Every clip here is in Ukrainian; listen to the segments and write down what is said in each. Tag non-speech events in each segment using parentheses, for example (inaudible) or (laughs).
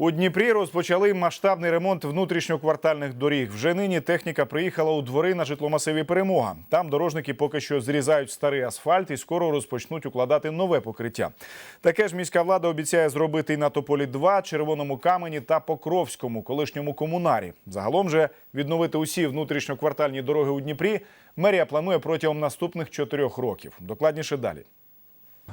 У Дніпрі розпочали масштабний ремонт внутрішньоквартальних доріг. Вже нині техніка приїхала у двори на житломасиві Перемога. Там дорожники поки що зрізають старий асфальт і скоро розпочнуть укладати нове покриття. Таке ж міська влада обіцяє зробити і на Тополі 2, Червоному камені та Покровському, колишньому комунарі. Загалом же відновити усі внутрішньоквартальні дороги у Дніпрі мерія планує протягом наступних чотирьох років. Докладніше далі.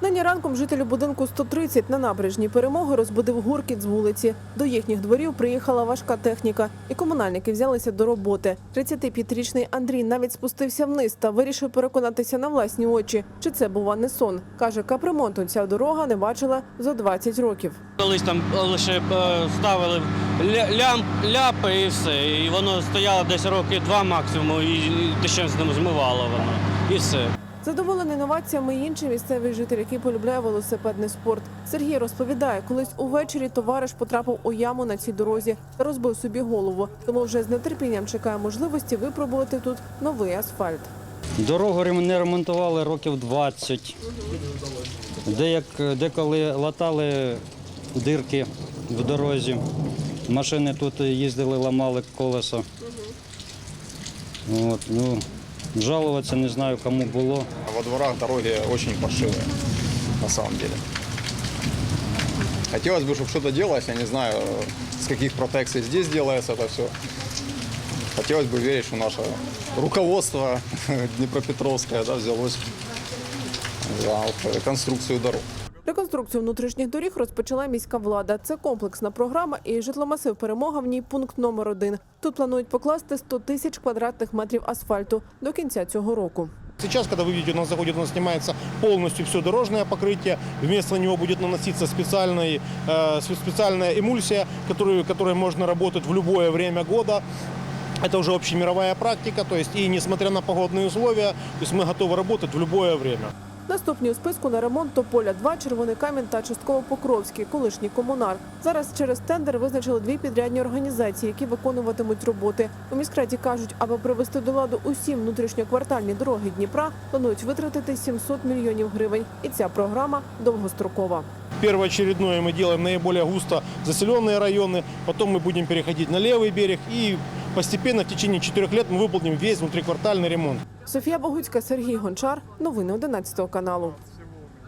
Нині ранком жителю будинку 130 на набережній перемоги розбудив гуркіт з вулиці. До їхніх дворів приїхала важка техніка, і комунальники взялися до роботи. 35-річний Андрій навіть спустився вниз та вирішив переконатися на власні очі, чи це бува не сон. каже, капремонту ця дорога не бачила за 20 років. Колись там лише е, ставили ля- лям, ляпи і все. І воно стояло десь роки два максимум, і дощем з ним змивало воно. І все. Задоволений новаціями і інший місцевий житель, який полюбляє велосипедний спорт. Сергій розповідає, колись увечері товариш потрапив у яму на цій дорозі та розбив собі голову. Тому вже з нетерпінням чекає можливості випробувати тут новий асфальт. Дорогу не ремонтували років 20. Деяк, деколи латали дирки в дорозі. Машини тут їздили, ламали колеса. От, ну, жалуватися не знаю, кому було. Во дворах дороги очень паршивые, на самом деле. Хотелось бы, чтобы что-то делалось, я не знаю, с каких протекций здесь делается это все. Хотелось бы верить, что наше руководство (laughs) Днепропетровское да, взялось за конструкцию дорог. Реконструкцію внутрішніх доріг розпочала міська влада. Це комплексна програма і житломасив перемога в ній пункт номер один. Тут планують покласти 100 тисяч квадратних метрів асфальту до кінця цього року. Сейчас, когда вы видите, у нас заходит, у нас снимается полностью все дорожное покрытие. Вместо него будет наноситься специальный, э, спе- специальная эмульсия, которую, которой можно работать в любое время года. Это уже общемировая практика, то есть и несмотря на погодные условия, то есть мы готовы работать в любое время. Наступні у списку на ремонт Тополя 2, Червоний камінь та частково Покровський, колишній комунар. Зараз через тендер визначили дві підрядні організації, які виконуватимуть роботи. У міськраді кажуть, аби привести до ладу усі внутрішньоквартальні дороги Дніпра, планують витратити 700 мільйонів гривень. І ця програма довгострокова. Первоочередное мы делаем наиболее густо заселенные районы, потом мы будем переходить на левый берег и постепенно в течение четырех лет мы выполним весь внутриквартальный ремонт. Софія Богуцька, Сергій Гончар. Новини 11 каналу.